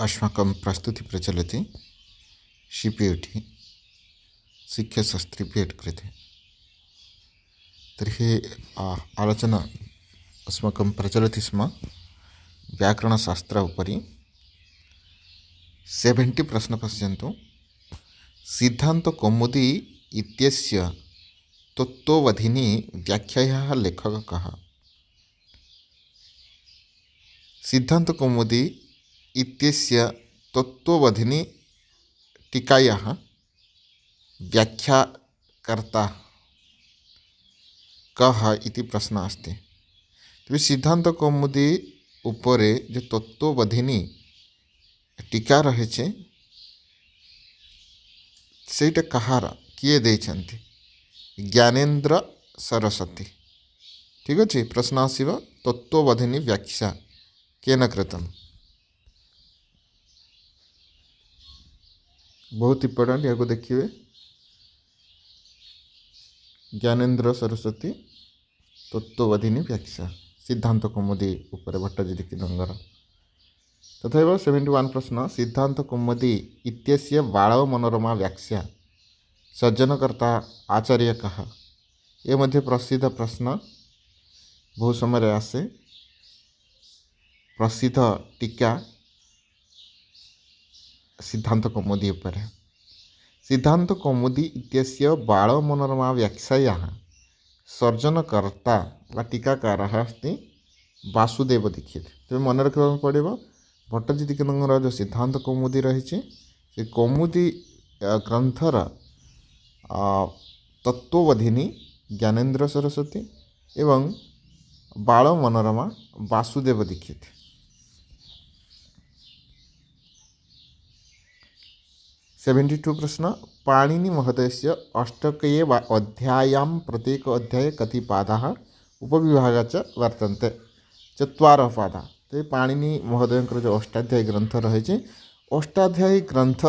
अस्माकं प्रस्तुतिः प्रचलति। सि पि यु टि शिक्षाशास्त्री पि एड् कृते। तर्हि आलोचना अस्माकं प्रचलति स्म। व्याकरणशास्त्र उपरि। सेवेण्टि प्रश्न पश्यन्तु। सिद्धान्तकौमुदी इत्यस्य लेखकः कः? सिद्धान्तकौमुदी इत्यस्य तत्त्ववधिनी टीकायाः व्याख्याकर्ता कः इति प्रश्नः अस्ति ତେବେ ସିଦ୍ଧାନ୍ତ କୌମୁଦି ଉପରେ ଯେଉଁ ତତ୍ତ୍ୱବୋଧିନୀ ଟୀକା ରହିଛି ସେଇଟା କାହାର କିଏ ଦେଇଛନ୍ତି ଜ୍ଞାନେନ୍ଦ୍ର ସରସ୍ୱତୀ ଠିକ୍ ଅଛି ପ୍ରଶ୍ନ ଆସିବ ତତ୍ତ୍ୱବୋଧିନୀ ବ୍ୟାଖ୍ୟା କେନ କୃତମ୍ बहुत इंपॉर्टेंट या को देखिए। ज्ञानेन्द्र सरस्वती तत्ववादिनी व्याख्या। सिद्धांत कुमुदी उपर भट्टाजी दीक्षितर तथा सेवेन्टी वन प्रश्न सिद्धांत कुमुदी इत्यस्य बाल मनोरमा व्याख्या। सज्जनकर्ता आचार्य कहा? ये मध्य प्रसिद्ध प्रश्न बहुत समय आसे। प्रसिद्ध टीका କୌମୁଦି ଉପରେ सिद्धांत कौमुदी इत्यस्य बाळमनोरमा व्याख्यायाः सर्जनकर्ता ବା ଟୀକାକାରः अस्ति ବାସୁଦେବ ଦୀକ୍ଷିତ ତେବେ ମନେ ରଖିବାକୁ ପଡ଼ିବ ଭଟ୍ଟଜୀ ଦୀକ୍ଷିତଙ୍କର ଯେଉଁ ସିଦ୍ଧାନ୍ତ କୌମୁଦି ରହିଛି ସେ କୌମୁଦି ଗ୍ରନ୍ଥର ତତ୍ତ୍ୱବୋଧିନୀ ଜ୍ଞାନେନ୍ଦ୍ର ସରସ୍ୱତୀ ଏବଂ ବାଳ ମନୋରମା ବାସୁଦେବ ଦୀକ୍ଷିତ सेवेण्टि टु प्रश्न पाणिनि महोदयस्य अष्टके वा अध्यायां प्रत्येक अध्याये कति पादाः उपविभागः च वर्तन्ते चत्वारः पादाः ते पाणिनि ମହୋଦୟଙ୍କର ଯେଉଁ ଅଷ୍ଟାଧ୍ୟାୟୀ ଗ୍ରନ୍ଥ ରହିଛି ଅଷ୍ଟାଧ୍ୟାୟୀ ଗ୍ରନ୍ଥ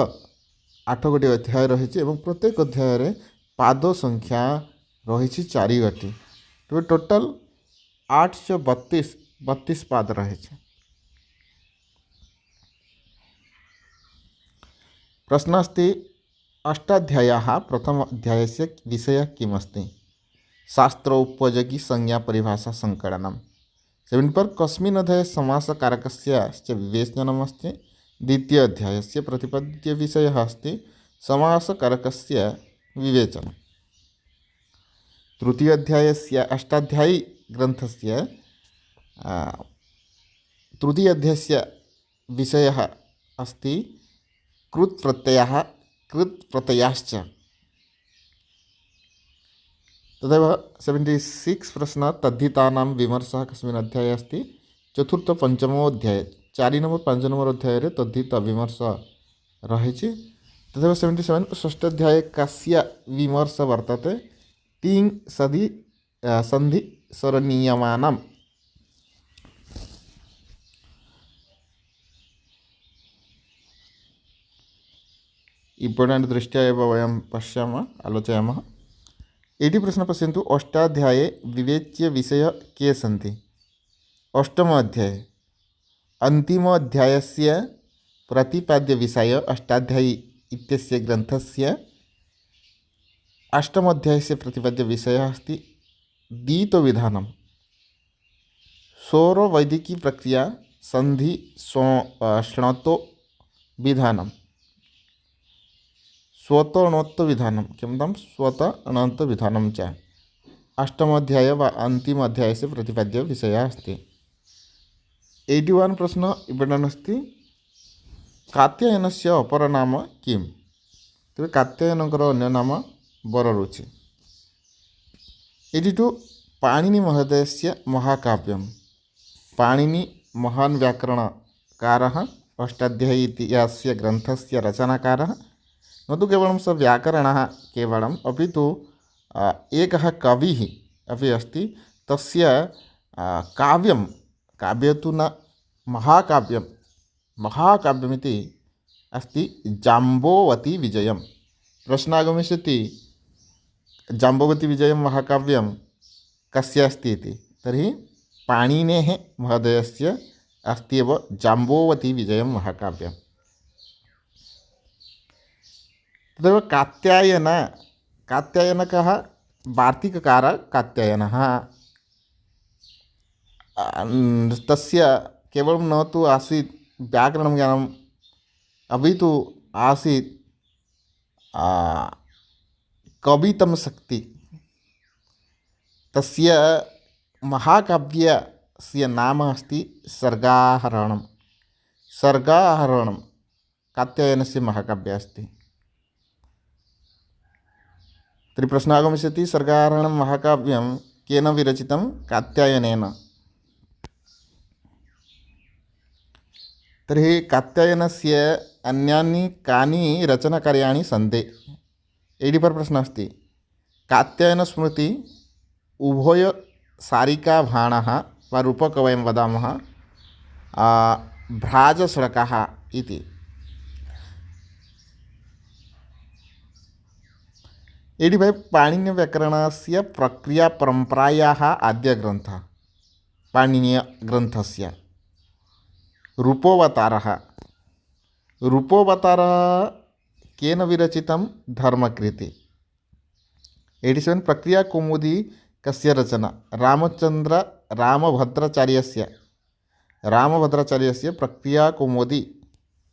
ଆଠ ଗୋଟି ଅଧ୍ୟାୟ ରହିଛି ଏବଂ ପ୍ରତ୍ୟେକ ଅଧ୍ୟାୟରେ ପାଦ ସଂଖ୍ୟା ରହିଛି ଚାରି ଗୋଟି ତେବେ ଟୋଟାଲ୍ ଆଠଶହ ବତିଶ ବତିଶ ପାଦ ରହିଛି प्रश्न अस्ति अष्टाध्याय्याः प्रथम अध्यायस्य विषयः किम् अस्ति शास्त्रोपयोगी संज्ञापरिभाषा सङ्कलनं सेवेन् पर् कस्मिन् अध्याये समासकारकस्य च विवेचनमस्ति। द्वितीय अध्यायस्य प्रतिपद्यविषयः अस्ति, समासकारकस्य विवेचनं तृतीय अध्यायस्य अष्टाध्यायी ग्रन्थस्य तृतीय अध्यायस्य विषयः अस्ति कृत् प्रत्ययः कृत् प्रत्ययाश्च तदेव सेवेण्टि सिक्स् प्रश्नः तद्धितानां विमर्शः कस्मिन् अध्याये अस्ति चतुर्थपञ्चमोऽध्याये चारि नम्बर् पञ्च नम्बर् अध्याये तद्धित विमर्श ରହିଛି तथैव सेवेण्टि सेवेन् षष्ठाध्याये कस्य विमर्श वर्तते तिङ् सधि सन्धि स्वरनियमानां इम्पोर्टेण्ट् दृष्ट्या एव वयं पश्यामः, आलोचयामः। एटि प्रश्नः पश्यन्तु, अष्टाध्याये विवेच्यविषयः के सन्ति? अष्टम अध्याये। अन्तिम अध्यायस्य प्रतिपाद्यविषयः अष्टाध्यायी इत्यस्य ग्रन्थस्य अष्टमोध्यायस्य प्रतिपाद्यविषयः अस्ति दीतविधानं सौरवैदिकीप्रक्रिया सन्धि स्वत अणत्व किं तं स्वत अणत्व विधानं च अष्टमाध्याय वा अंतिम अध्यायस्य प्रतिपाद्य विषयः अस्ति एय्टि वन् प्रश्नः इपण्डन् अस्ति कात्यायनस्य अपरनाम किं ତେବେ କାତ୍ୟାୟନଙ୍କର ଅନ୍ୟ ନାମ ବରରୁଚି ଏଇଠିଠୁ ପାଣିନି ମହୋଦୟସ୍ୟ ମହାକାବ୍ୟମ୍ ପାଣିନି ମହାନ୍ ବ୍ୟାକରଣକାରः ଅଷ୍ଟାଧ୍ୟାୟୀ ଇତିହାସ୍ୟ ଗ୍ରନ୍ଥସ୍ୟ ରଚନାକାରः न तो केवलं स व्याकरण, केवलम् अभी तो एक कवि अभी अस्त, तस्य काव्यं, काव्य तु न, महाकाव्यं, महाकाव्यमिति अस्ति जाम्बोवती विजयं प्रश्नः आगमिष्यति जाम्बवती विजयं कस्य अस्ति इति? तर्हि पाणिनेः महोदयस्य अस्ति एव जाम्बोवती विजयं महाकाव्यं तदेव कात्यायन, कात्यायनकः वार्तिककारः कात्यायनः। तस्य केवलं न तु आसीत् व्याकरणं ज्ञानम् अपि तु आसीत् कवितं शक्ति। तस्य महाकाव्यस्य नाम अस्ति सर्गाहरणं सर्गाहरणं, कात्यायनस्य महाकाव्यम् अस्ति। तर्हि प्रश्नः आगमिष्यति सर्गाहरणं महाकाव्यं केन विरचितं कात्यायनेन? तर्हि कात्यायनस्य अन्यानि कानि रचनकार्याणि सन्ति? एडि पर् प्रश्नः अस्ति। कात्यायनस्मृति उभयसारिकाभाणः वा रूपकं वयं वदामः भ्राजषडकः इति। एडि भै पाणिन्यव्याकरणस्य प्रक्रियापरम्परायाः आद्यग्रन्थः पाणिनीयग्रन्थस्य रूपोवतारः। रूपोवतारः केन विरचितं? धर्मकृति। एय्टि सेवेन् प्रक्रियाकौमुदी कस्य रचना? रामचन्द्र रामभद्राचार्यस्य। रामभद्राचार्यस्य प्रक्रियाकौमुदी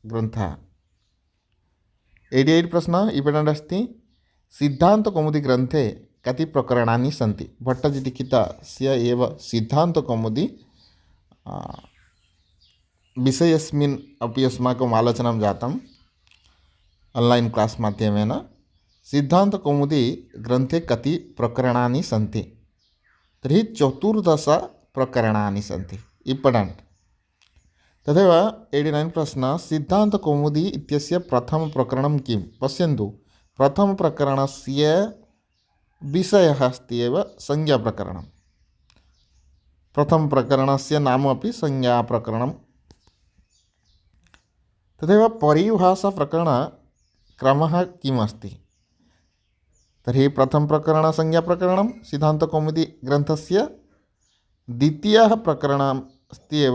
ग्रन्थः। एय्टि एय्ट् प्रश्नः इम्पोर्टेण्ट् अस्ति सिद्धान्तकौमुदीग्रन्थे कति प्रकरणानि सन्ति भट्टजीलिखितस्य एव सिद्धान्तकौमुदी विषयस्मिन् अपि अस्माकम् आलोचनं जातम्। आन्लैन् क्लास् माध्यमेन सिद्धान्तकौमुदी ग्रन्थे कति प्रकरणानि सन्ति। तर्हि चतुर्दशप्रकरणानि सन्ति। इम्पर्टेण्ट्। तदेव एय्टि नैन् प्रश्नः सिद्धान्तकौमुदी इत्यस्य प्रथमप्रकरणं किं पश्यन्तु। प्रथमप्रकरणस्य विषयः अस्ति एव संज्ञाप्रकरणं प्रथमप्रकरणस्य नाम संज्ञा प्रकरण अपि संज्ञाप्रकरणं तदेव परिभाषाप्रकरणक्रमः किम् अस्ति? तर्हि प्रथमप्रकरणसंज्ञाप्रकरणं सिद्धान्तकौमुदी ग्रन्थस्य द्वितीयः प्रकरणम् अस्ति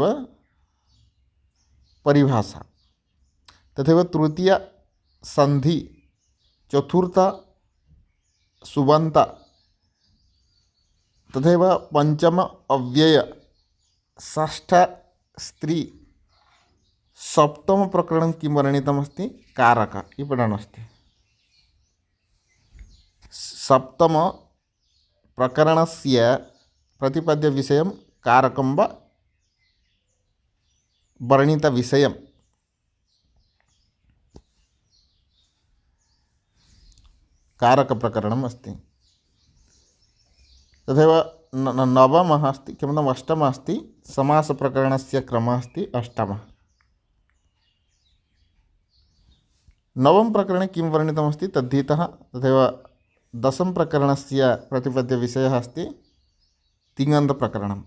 परिभाषा। तथैव तृतीयसन्धि चतुर्थ सुबन्त। तथैव पञ्चम अव्यय। षष्ठ स्त्री। सप्तमप्रकरणं किं वर्णितमस्ति? कारक। इपठनमस्ति। सप्तमप्रकरणस्य प्रतिपद्यविषयं कारकं वा वर्णितविषयं कारकप्रकरणम् अस्ति। तथैव नवमः अस्ति किमर्थम् अष्टमः अस्ति, समासप्रकरणस्य क्रमः अस्ति, अष्टमः। नवम प्रकरणे किं वर्णितमस्ति? तद्धितः, तथैव दशमप्रकरणस्य प्रतिपद्यविषयः अस्ति, तिङन्तप्रकरणम्।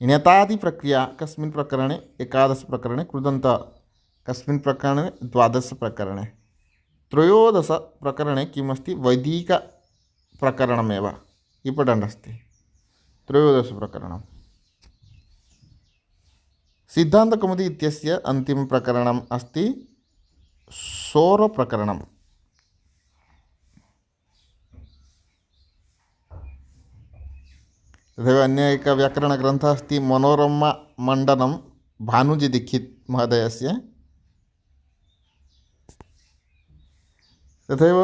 इणतादिप्रक्रिया कस्मिन् प्रकरणे, एकादशप्रकरणे, कृदन्त, कस्मिन् प्रकरणे त्रयोदशप्रकरणे किम् अस्ति वैदिकप्रकरणमेव इम्पोर्टेण्ट् अस्ति त्रयोदशप्रकरणं सिद्धान्तकौमुदी इत्यस्य अन्तिमप्रकरणम् अस्ति सौरप्रकरणं तथैव अन्य एकः व्याकरणग्रन्थः अस्ति मनोरममण्डनं भानुजीदीक्षित् महोदयस्य। तथैव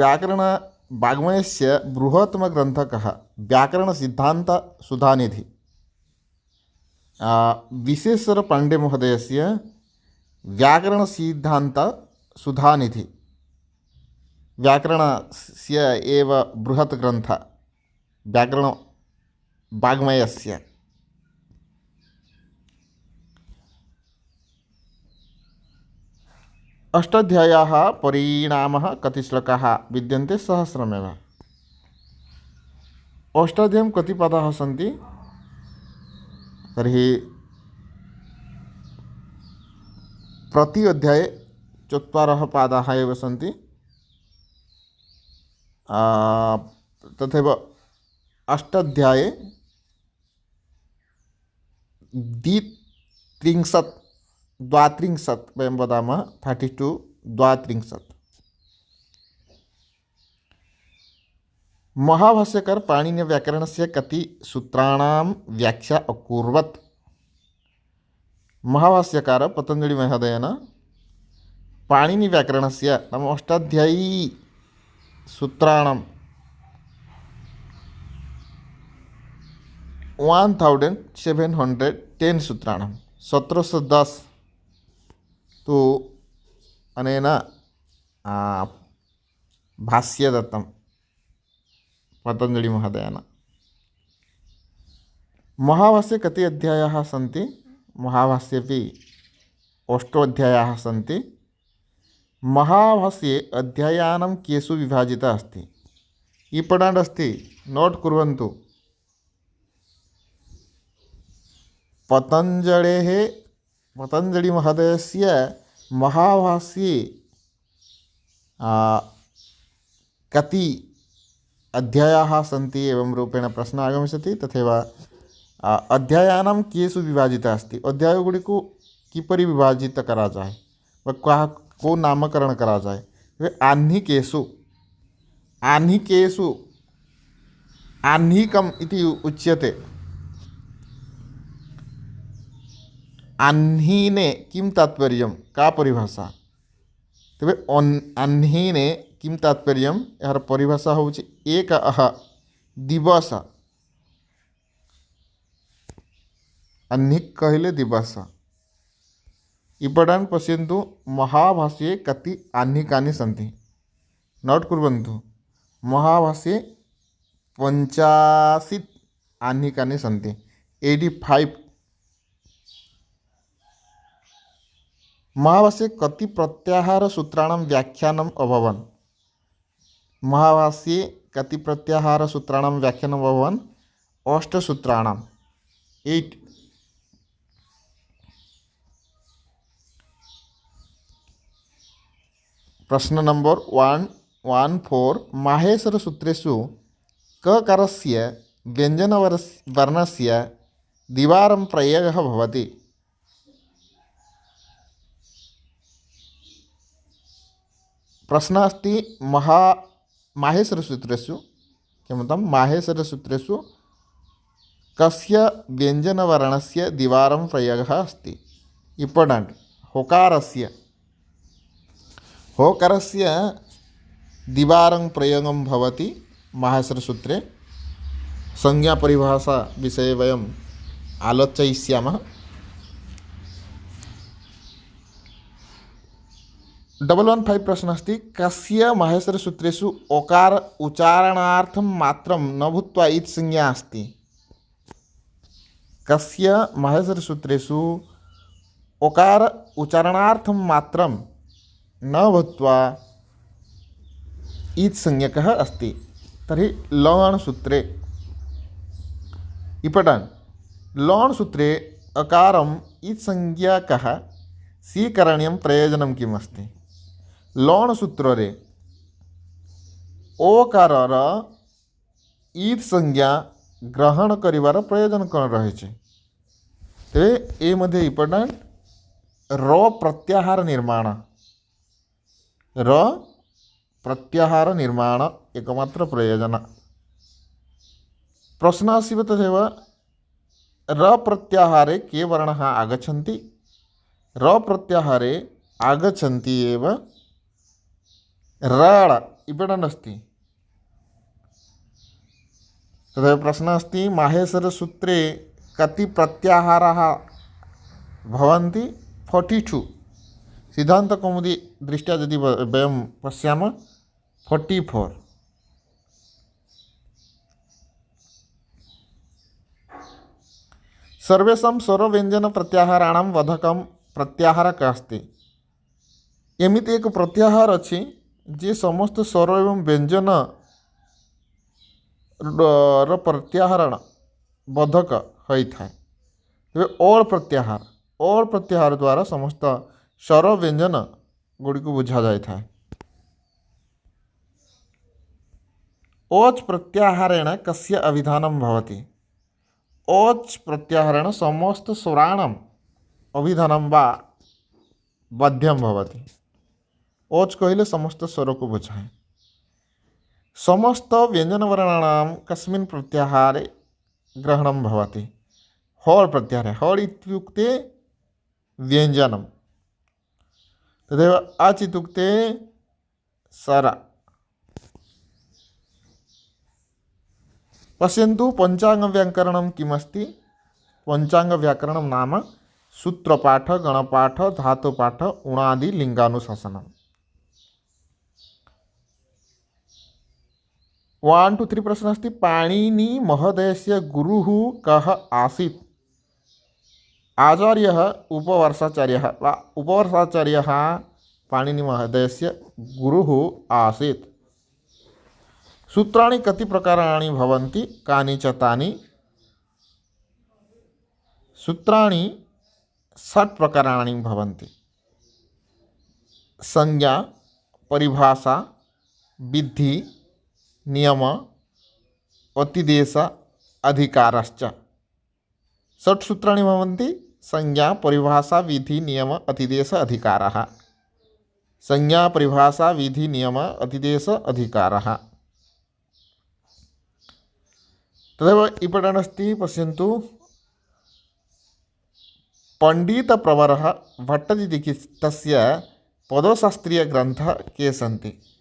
व्याकरणवाङ्मयस्य बृहत्तमग्रन्थः कः व्याकरणसिद्धान्तसुधानिधिः विश्वेश्वरपाण्डेमहोदयस्य व्याकरणसिद्धान्त सुधानिधि व्याकरणस्य एव बृहत् ग्रन्थ व्याकरणवाङ्मयस्य अष्टाध्याय्याः परिणामः कति श्लोकाः विद्यन्ते सहस्रमेव। अष्टाध्याय्यां कति पदाः सन्ति? तर्हि प्रति अध्याये चत्वारः पादाः सन्ति। तथैव अष्टाध्याये त्रिंशत् द्वात्रिंशत् वयं वदामः थर्टि टु द्वात्रिंशत्। महाभाष्यकर पाणिनिव्याकरणस्य कति सूत्राणां व्याख्या अकुर्वत्। महाभाष्यकार पतञ्जलिमहोदयेन पाणिनिव्याकरणस्य नाम अष्टाध्यायी सूत्राणां one thousand seven hundred ten सूत्राणां। सत्रशो दस तु अनेन आ, भाष्य दत्तं पतञ्जलिमहोदयेन। महाभाष्ये कति अध्यायाः सन्ति? महाभाष्येपि अष्टोध्यायाः सन्ति। महाभाष्ये अध्यायानां केषु विभाजिता अस्ति। इम्पोर्टेण्ट् अस्ति नोट् कुर्वन्तु। पतञ्जलेः पतंजलि पतञ्जलिमहदयस्य महाभाष्ये कति अध्याया सी एवं रूपेण प्रश्न आगमिष्यति, तथैव अध्यायानां केषु विभाजिता अध्यायगुड़ी को किपर विभाजित करा जाए व को नामकरण करा जाए वे आह्निकेशु आह्निकेशु आह्निकम इति उच्यते। ଆହ୍ନିନେ କିं ତାତ୍ପର୍ଯ୍ୟମ୍ କା ପରିଭାଷା ତେବେ ଆହ୍ନିନେ କିं ତାତ୍ପର୍ଯ୍ୟମ୍ ଏହାର ପରିଭାଷା ହେଉଛି ଏକ ଅହ ଦିବସ ଆହ୍ନିକ୍ କହିଲେ ଦିବସ इम्पोर्टेण्ट् पश्यन्तु महाभाष्ये कति आह्निकानि सन्ति नोट् कुर्वन्तु महाभाष्ये पञ्चाशीत् आह्निकानि सन्ति एय्टि फैव् महाभाष्ये कति प्रत्याहारसूत्राणां व्याख्यानम् अभवन्? महाभाष्ये कति प्रत्याहार प्रत्याहारसूत्राणां व्याख्यानम् अभवन्? अष्टसूत्राणाम्। एय्ट्। प्रश्न नंबर वन वन फोर माहेश्वरसूत्रेषु ककारस्य व्यञ्जनवर् वर्णस्य द्विवारं प्रयोगः भवति। प्रश्नः अस्ति महा माहेश्वरसूत्रेषु क्षम्यतां माहेश्वरसूत्रेषु कस्य व्यञ्जनवर्णस्य द्विवारं प्रयोगः अस्ति? इम्पोर्टेण्ट्, होकारस्य। होकरस्य दिवारं प्रयोगं भवति माहेश्वरसूत्रे। संज्ञापरिभाषाविषये वयम् आलोचयिष्यामः। डबल् वन् फैव् प्रश्नः अस्ति, कस्य माहेश्वरसूत्रेषु ओकार उच्चारणार्थं मात्रं न भूत्वा इत् संज्ञा अस्ति? कस्य माहेश्वरसूत्रेषु ओकार उच्चारणार्थं मात्रं न भूत्वा ईत् संज्ञकः अस्ति? तर्हि लवणसूत्रे इपटन्। लवणसूत्रे अकारम् इत् संज्ञकः स्वीकरणीयं प्रयोजनं किम् अस्ति ଲଣସୂତ୍ରରେ ଓକାରର ଇଦ୍ ସଂଜ୍ଞା ଗ୍ରହଣ କରିବାର ପ୍ରୟୋଜନ କ'ଣ ରହିଛି ତେବେ ଏ ମଧ୍ୟ ଇମ୍ପୋର୍ଟାଣ୍ଟ ର ପ୍ରତ୍ୟାହାର ନିର୍ମାଣ र प्रत्याहार निर्माण एकमात्र प्रयोजन प्रश्न आसीव तथैव र प्रत्याहारे के वर्णः आगच्छन्ति र प्रत्याहारे आगच्छन्ति एव राड इपडनस्ति तदेव प्रश्नः अस्ति माहेश्वरसूत्रे कति प्रत्याहाराः भवन्ति? टू टु सिद्धान्तकौमुदी दृष्ट्या यदि वयं पशा फोर्टि फोर सर्व स्वरव्यञ्जनप्रत्याहाराणां वधकं प्रत्याहारः कः अस्ति। एमिति एक प्रत्याहार अछि जे समस्त स्वर एवं व्यंजन प्रत्याहरण बधक होता है तेज प्रत्याहार अल प्रत्याहार द्वारा समस्त स्वर व्यंजन गुड़ी बुझा जाए ओच प्रत्याहारेण कस्य अभिधानम भवति अच् प्रत्याहारेण समस्त स्वराण अभिधान बाध्यम भवती ओच् कहले समस्त स्वरको बुझाए। समस्त व्यंजन व्यञ्जनवर्णानां कस्मिन् प्रत्याहारे ग्रहणं भवति। हौल् प्रत्याहारे, हौल् इत्युक्ते व्यञ्जनं तदेव अच् इत्युक्ते सर। पश्यन्तु पञ्चाङ्गव्याकरणं किमस्ति? पञ्चाङ्गव्याकरणं नाम सूत्रपाठ, गणपाठ, धातुपाठ, उणादि वान् टु त्री प्रश्नः अस्ति। पाणिनि महोदयस्य गुरुः कः आसीत्? आचार्यः, उपवर्षाचार्यः। वा, उपवर्षाचार्यः पाणिनिमहोदयस्य गुरुः आसीत्। सूत्राणि कति प्रकाराणि भवन्ति? कानि च तानि संज्ञा, परिभाषा, विद्धि नियम अतिदेश अधिकारश्च। षट् सूत्राणि भवन्ति संज्ञा, परिभाषा, विधि, नियम, अतिदेश, अधिकारः। संज्ञा, परिभाषा, विधि, नियम, अतिदेश, अधिकारः। तदेव इपटन् अस्ति, पश्यन्तु। पण्डितप्रवरः भट्टजीदीक्षितस्य पदशास्त्रीयग्रन्थः के सन्ति?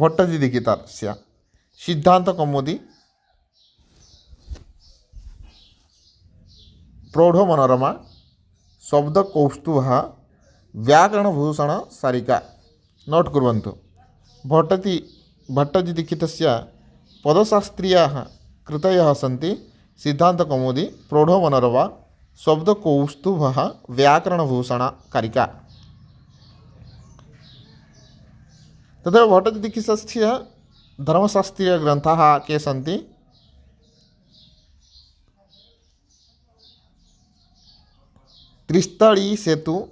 भट्टजीदीक्षितस्य सिद्धान्तकौमुदी प्रौढमनोरमा शब्दकौस्तुभः व्याकरणभूषणसारिका नोट् कुर्वन्तु भट्टति भट्टजीदीक्षितस्य पदशास्त्रीयाः कृतयः सन्ति सिद्धान्तकौमुदी प्रौढमनोरमा शब्दकौस्तुभः व्याकरणभूषणकारिका तदेव भट्टजीदीक्षितस्य धर्मशास्त्रीयग्रन्थाः के सन्ति? त्रिस्थळी सेतु,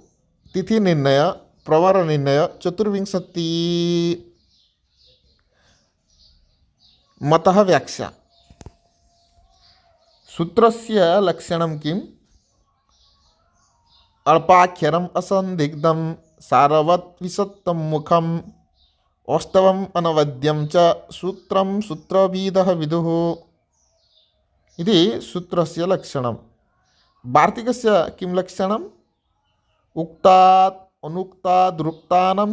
तिथिनिर्णय, प्रवरनिर्णय, चतुर्विंशति। मतः व्याख्या। सूत्रस्य लक्षणं किम्? अल्पाक्षरम् असन्दिग्धं सारवत् ఓస్తవం అనవద్యం చ సూత్రం సూత్రభీద విదు ఇది సూత్రస్య లక్షణం భారతికస్య కిం లక్షణం ఉక్తాత్ అనుక్తాద్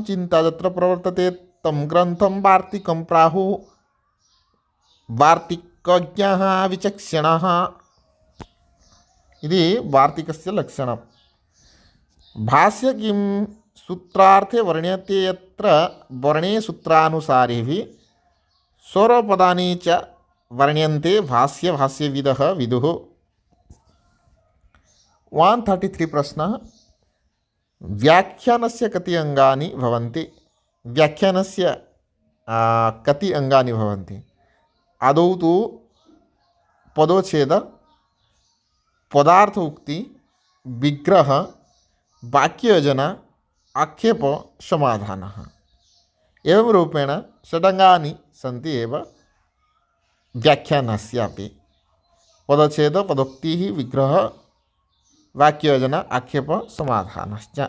చింతత్ర ప్రవర్తతే తం గ్రంథం వార్తికం ప్రాహు వార్తికజ్ఞ విచక్షణ ఇది వార్తికస్య లక్షణం భాష్య సూత్రార్థే వర్ణ్యతే यत्र वर्णे सूत्रानुसारेभिः स्वरपदानि च वर्ण्यन्ते विदुः। वान् थर्टि त्री प्रश्नः। व्याख्यानस्य कति अङ्गानि भवन्ति? व्याख्यानस्य आ, कति भवन्ति? आदौ तु पदोच्छेद पदार्थ उक्ति विग्रह वाक्ययोजना आक्षेप समाधानः। एवं रूपेण षडङ्गानि सन्ति एव व्याख्यानस्यापि। पदच्छेद, पदोक्तिः, विग्रह वाक्ययोजना आक्षेप, समाधानश्च।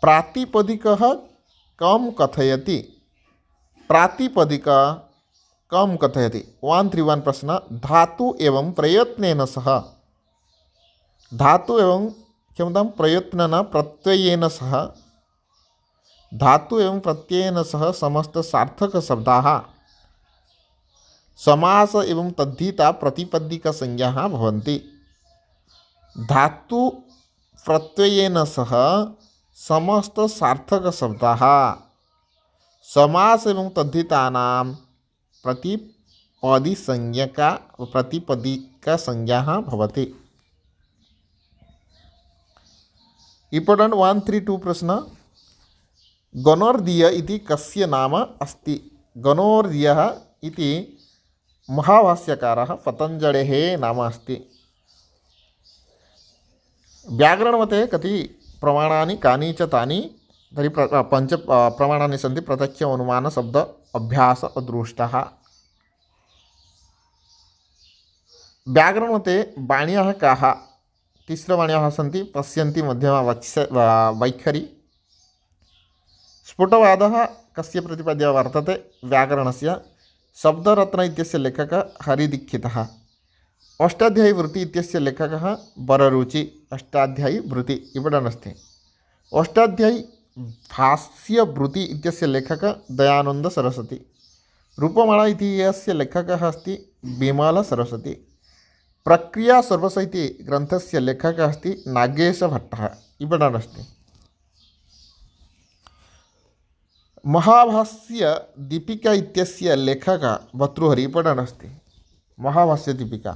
प्रातिपदिकः कं कथयति? प्रातिपदिक कं कथयति? वान् त्री वन् प्रश्न, धातु एवं प्रयत्न सह। धातु एवं क्षमतां प्रयत्नेन प्रत्ययेन सह, धातु एवं प्रत्ययन सह समस्तसार्थकशब्दाः समास एवं तद्धिता प्रतिपदिकसंज्ञाः भवन्ति। धातु प्रत्ययेन सह समस्तसार्थकशब्दाः समास एवं तद्धितानां प्रतिपदिसंज्ञका प्रतिपदिकसंज्ञाः भवति। इम्पोर्टेण्ट् वन् त्री टु प्रश्न। गणोर्दीय इति कस्य नाम अस्ति? गणोर्दीयः महाभाष्यकारः पतञ्जलेः नाम अस्ति। व्याकरणमते कति प्रमाणानि कानि च तानि? तर्हि प्र पञ्च प्रमाणानि सन्ति। प्रत्यक्ष अनुमान शब्द अभ्यास, अदृष्टः। व्याकरणमते वाण्याः काः? तिस्रवाण्याः सन्ति पश्यन्ति मध्यमा वक्ष वा- वैखरी। स्फुटवादः कस्य प्रतिपाद्यः वर्तते? व्याकरणस्य। शब्दरत्न लेखकः हरिदीक्षितः। अष्टाध्यायीवृत्ति इत्यस्य लेखकः वररुचि अष्टाध्यायीवृत्ति इपडनस्ति। अष्टाध्यायी भाष्यवृत्ति इत्यस्य लेखकः दयानन्दसरस्वती रूपमाला इति यस्य लेखकः अस्ति प्रक्रिया सर्वस्व इति ग्रन्थस्य लेखकः अस्ति नागेशभट्टः। इपडनस्ति महाभाष्य दीपिका इत्यस्य लेखकः भर्तृहरि पठनस्ति महाभाष्य दीपिका।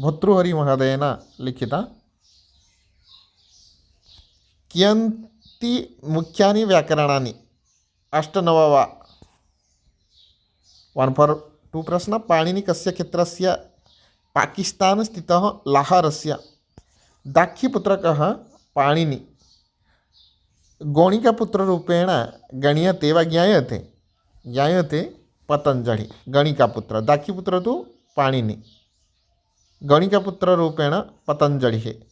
भर्तृहरिमहोदयेन लिखिता। कियन्ति मुख्यानि व्याकरणानि? अष्टनव वा वन् फार् प्रश्न। पाणिनि कस्य क्षेत्रस्य पाकिस्तान् स्थितः लाहरस्य दाक्षिपुत्रकः पाणिनि। गौणिकपुत्ररूपेण गणीयते वा ज्ञायते? ज्ञायते पतञ्जलि, गणिकापुत्र। दाक्षिपुत्र तु पाणिनि। गणिकापुत्ररूपेण पतञ्जलिः।